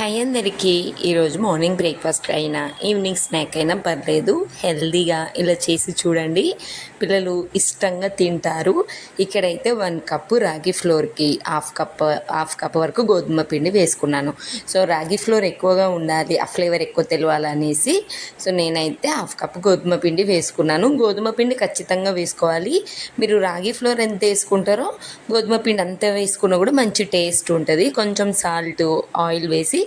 Hi అందరికీ. ఈరోజు morning breakfast అయినా ఈవినింగ్ స్నాక్ అయినా పర్లేదు. హెల్దీగా ఇలా చేసి చూడండి. పిల్లలు ఇష్టంగా తింటారు. ఇక్కడైతే వన్ కప్పు రాగి ఫ్లోర్కి హాఫ్ కప్ హాఫ్ కప్ వరకు గోధుమ పిండి వేసుకున్నాను. సో రాగి ఫ్లోర్ ఎక్కువగా ఉండాలి ఆ ఫ్లేవర్ ఎక్కువ తెలియాలనేసి సో నేనైతే హాఫ్ కప్ గోధుమ పిండి వేసుకున్నాను. గోధుమ పిండి ఖచ్చితంగా వేసుకోవాలి. మీరు రాగి ఫ్లోర్ ఎంత వేసుకుంటారో గోధుమ పిండి అంత వేసుకున్నా కూడా మంచి టేస్ట్ ఉంటుంది. కొంచెం సాల్ట్ ఆయిల్ వేసి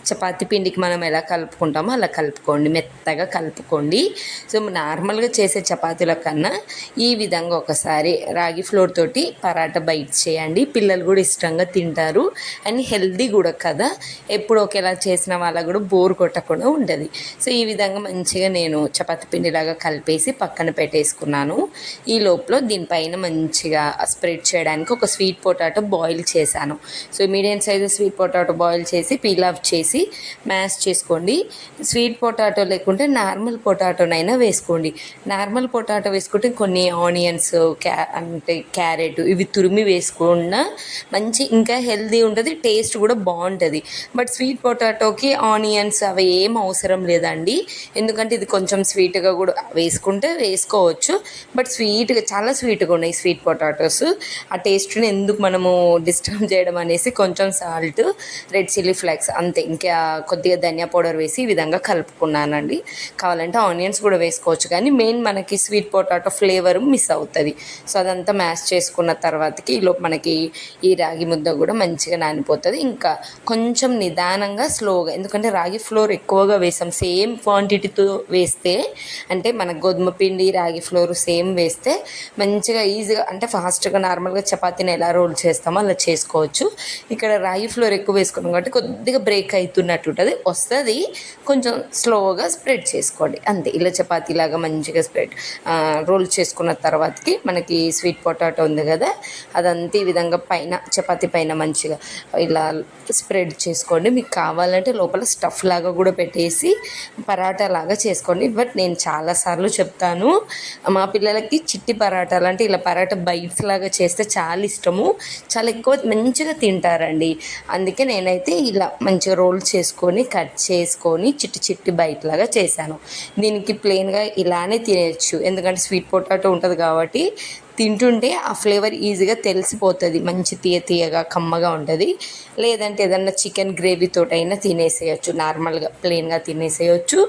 చపాతి పిండికి మనం ఎలా కలుపుకుంటామో అలా కలుపుకోండి మెత్తగా కలుపుకోండి. సో నార్మల్గా చేసే చపాతీల కన్నా ఈ విధంగా ఒకసారి రాగి ఫ్లోర్ తోటి పరాటా బైట్ చేయండి. పిల్లలు కూడా ఇష్టంగా తింటారు. అండ్ హెల్దీ కూడా కదా. ఎప్పుడు ఒకేలా చేసిన వాళ్ళకు కూడా బోర్ కొట్టకుండా ఉంటుంది. సో ఈ విధంగా మంచిగా నేను చపాతి పిండిలాగా కలిపేసి పక్కన పెట్టేసుకున్నాను. ఈ లోపల దీనిపైన మంచిగా స్ప్రెడ్ చేయడానికి ఒక స్వీట్ పొటాటో బాయిల్ చేశాను. So medium size sweet potato boil చేసి పీల్ ఆఫ్ చేసి మ్యాష్ చేసుకోండి. స్వీట్ పొటాటో లేకుంటే నార్మల్ పొటాటోనైనా వేసుకోండి. నార్మల్ పొటాటో వేసుకుంటే కొన్ని ఆనియన్స్ క్యా అంటే క్యారెట్ ఇవి తురిమి వేసుకున్న మంచి ఇంకా హెల్దీ ఉంటుంది టేస్ట్ కూడా బాగుంటుంది. బట్ స్వీట్ పొటాటోకి ఆనియన్స్ అవి ఏం అవసరం లేదండి. ఎందుకంటే ఇది కొంచెం స్వీట్గా కూడా వేసుకుంటే వేసుకోవచ్చు. బట్ స్వీట్గా చాలా స్వీట్గా ఉన్నాయి స్వీట్ పొటాటోస్ ఆ టేస్ట్ని ఎందుకు మనము డిస్టర్బ్ చేయడం అనేసి కొంచెం సాల్ట్ రెడ్ చిల్లీ ఫ్లేక్స్ అంతే. ఇంకా కొద్దిగా ధనియా పౌడర్ వేసి ఈ విధంగా కలుపుకున్నానండి. కావాలంటే ఆనియన్స్ కూడా వేసుకోవచ్చు కానీ మెయిన్ మనకి స్వీట్ పొటాటో ఫ్లేవర్ మిస్ అవుతుంది. సో అదంతా మ్యాష్ చేసుకున్న తర్వాతకి ఈలోపు మనకి ఈ రాగి ముద్ద కూడా మంచిగా నానిపోతుంది. ఇంకా కొంచెం నిదానంగా స్లోగా ఎందుకంటే రాగి ఫ్లోర్ ఎక్కువగా వేసాం సేమ్ క్వాంటిటీతో వేస్తే అంటే మన గోధుమ పిండి రాగి ఫ్లోర్ సేమ్ వేస్తే మంచిగా ఈజీగా అంటే ఫాస్ట్గా నార్మల్గా చపాతీని ఎలా రోల్ చేస్తామో అలా చేసుకోవచ్చు. ఇక్కడ రాగి ఫ్లోర్ ఎక్కువ వేసుకున్నాం కాబట్టి కొద్దిగా బ్రేక్ అవుతున్నట్టు ఉంటుంది వస్తుంది. కొంచెం స్లోగా స్ప్రెడ్ చేసుకోండి. అంతే. ఇలా చపాతీ లాగా మంచిగా స్ప్రెడ్ రోల్ చేసుకున్న తర్వాతకి మనకి స్వీట్ పొటాటో ఉంది కదా అదంతా ఈ విధంగా పైన చపాతీ పైన మంచిగా ఇలా స్ప్రెడ్ చేసుకోండి. మీకు కావాలంటే లోపల స్టఫ్ లాగా కూడా పెట్టేసి పరాటా లాగా చేసుకోండి. బట్ నేను చాలాసార్లు చెప్తాను మా పిల్లలకి చిట్టి పరాటాలు అంటే ఇలా పరాటా బైట్స్ లాగా చేస్తే చాలా ఇష్టము. చాలా ఎక్కువ మంచిగా తింటారండి. అందుకే నేనైతే ఇలా మంచిగా రోల్ చేసుకొని కట్ చేసుకొని చిట్టి చిట్టి బయటలాగా చేశాను. దీనికి ప్లెయిన్గా ఇలానే తినేయచ్చు. ఎందుకంటే స్వీట్ పొటాటో ఉంటుంది కాబట్టి తింటుంటే ఆ ఫ్లేవర్ ఈజీగా తెలిసిపోతుంది. మంచి తీయ తీయగా కమ్మగా ఉంటుంది. లేదంటే ఏదన్నా చికెన్ గ్రేవీతో అయినా తినేసేయచ్చు. నార్మల్గా ప్లెయిన్గా తినేసేయచ్చు.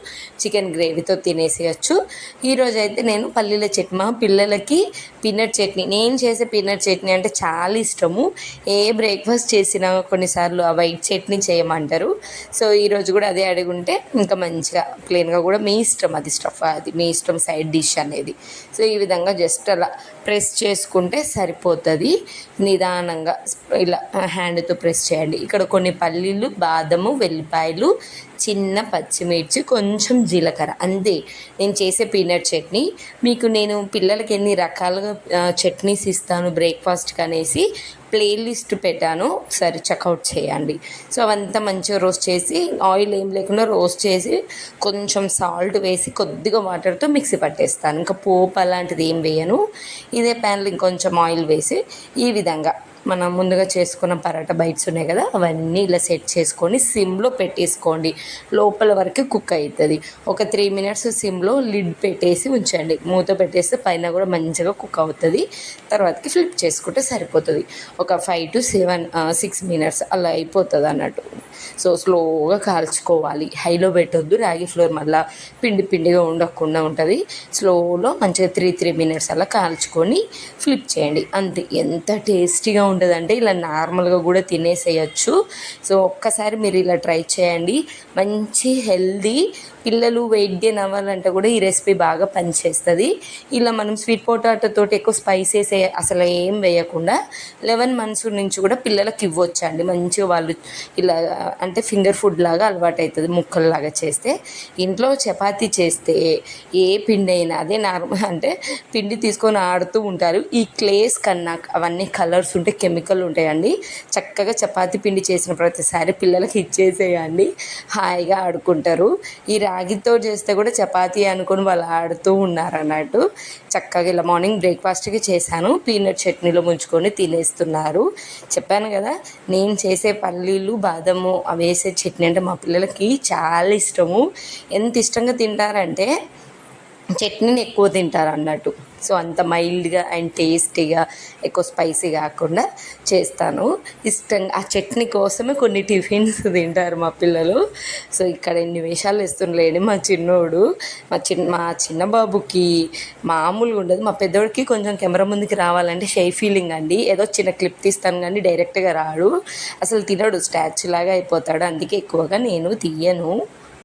చికెన్ గ్రేవీతో తినేసేయచ్చు. ఈరోజు అయితే నేను పల్లీల చట్నీ మా పిల్లలకి పీనట్ చట్నీ నేను చేసే పీనట్ చట్నీ అంటే చాలా ఇష్టము. ఏ బ్రేక్ఫాస్ట్ చేసినా కొన్నిసార్లు ఆ వైట్ చట్నీ చేయమంటారు. సో ఈరోజు కూడా అదే అడుగుంటే ఇంకా మంచిగా ప్లెయిన్గా కూడా మీ ఇష్టం అది స్టఫ్ అది మీ ఇష్టం సైడ్ డిష్ అనేది. సో ఈ విధంగా జస్ట్ అలా ప్రెస్ ప్రెస్ చేసుకుంటే సరిపోతుంది. నిదానంగా ఇలా హ్యాండ్తో ప్రెస్ చేయండి. ఇక్కడ కొన్ని పల్లీలు బాదము వెల్లిపాయలు చిన్న పచ్చిమిర్చి కొంచెం జీలకర్ర. అంతే. నేను చేసే పీనట్ చట్నీ. మీకు నేను పిల్లలకి ఎన్ని రకాలుగా చట్నీస్ ఇస్తాను బ్రేక్ఫాస్ట్కి అనేసి ప్లేలిస్ట్ పెట్టాను. ఒకసారి చెక్అవుట్ చేయండి. సో అవంతా మంచిగా రోస్ట్ చేసి ఆయిల్ ఏం లేకుండా రోస్ట్ చేసి కొంచెం సాల్ట్ వేసి కొద్దిగా వాటర్తో మిక్సీ పట్టేస్తాను. ఇంకా పోపు అలాంటిది ఏం వేయను. ఇదే ప్యాన్లో ఇంకొంచెం ఆయిల్ వేసి ఈ విధంగా. మనం ముందుగా చేసుకున్న పరాటా బైట్స్ ఉన్నాయి కదా అవన్నీ ఇలా సెట్ చేసుకొని సిమ్లో పెట్టేసుకోండి. లోపల వరకు కుక్ అవుతుంది ఒక త్రీ మినిట్స్ సిమ్లో లిడ్ పెట్టేసి ఉంచండి. మూత పెట్టేస్తే పైన కూడా మంచిగా కుక్ అవుతుంది. తర్వాతకి ఫ్లిప్ చేసుకుంటే సరిపోతుంది. ఒక five to seven six minutes అలా అయిపోతుంది అన్నట్టు. సో స్లోగా కాల్చుకోవాలి. హైలో పెట్టొద్దు రాగి ఫ్లోర్ మళ్ళీ పిండి పిండిగా ఉండకుండా ఉంటుంది. స్లోలో మంచిగా త్రీ త్రీ మినిట్స్ అలా కాల్చుకొని ఫ్లిప్ చేయండి. అంతే. ఎంత టేస్టీగా ఉంటుందంటే ఇలా నార్మల్గా కూడా తినేసేయచ్చు. సో ఒక్కసారి మీరు ఇలా ట్రై చేయండి. మంచి హెల్దీ పిల్లలు వెయిట్ గెయిన్ అవ్వాలంటే కూడా ఈ రెసిపీ బాగా పనిచేస్తుంది. ఇలా మనం స్వీట్ పొటాటో తోటి ఎక్కువ స్పైసెస్ అసలు ఏం వేయకుండా లెవెన్ మంత్స్ నుంచి కూడా పిల్లలకి ఇవ్వచ్చండి. మంచిగా వాళ్ళు ఇలా అంటే ఫింగర్ ఫుడ్ లాగా అలవాటు అవుతుంది ముక్కల్లాగా చేస్తే. ఇంట్లో చపాతీ చేస్తే ఏ పిండి అయినా అదే నార్మల్ అంటే పిండి తీసుకొని ఆడుతూ ఉంటారు. ఈ క్లేస్ కన్నా అవన్నీ కలర్స్ ఉంటే కెమికల్ ఉంటాయండి. చక్కగా చపాతీ పిండి చేసిన ప్రతిసారి పిల్లలకి ఇచ్చేసేయండి. హాయిగా ఆడుకుంటారు. ఈ రాగితో చేస్తే కూడా చపాతీ అనుకొని వాళ్ళు ఆడుతూ ఉన్నారు అన్నట్టు. చక్కగా ఇలా మార్నింగ్ బ్రేక్ఫాస్ట్కి చేశాను. పీనట్ చట్నీలో ముంచుకొని తినేస్తున్నారు. చెప్పాను కదా నేను చేసే పల్లీలు బాదము అవి వేసే చట్నీ అంటే మా పిల్లలకి చాలా ఇష్టము. ఎంత ఇష్టంగా తింటారంటే చట్నీని ఎక్కువ తింటారు అన్నట్టు. సో అంత మైల్డ్గా అండ్ టేస్టీగా ఎక్కువ స్పైసీ కాకుండా చేస్తాను. ఇష్టంగా ఆ చట్నీ కోసమే కొన్ని టిఫిన్స్ తింటారు మా పిల్లలు. సో ఇక్కడ ఎన్ని వేషాలు వేస్తుండలేండి మా చిన్నోడు. మా చిన్న మా చిన్న బాబుకి మామూలుగా ఉండదు. మా పెద్దోడికి కొంచెం కెమెరా ముందుకి రావాలంటే షై ఫీలింగ్ అండి. ఏదో చిన్న క్లిప్ తీస్తాను కానీ డైరెక్ట్గా రాడు. అసలు తినడు. స్టాచ్యూ లాగా అయిపోతాడు. అందుకే ఎక్కువగా నేను తీయను.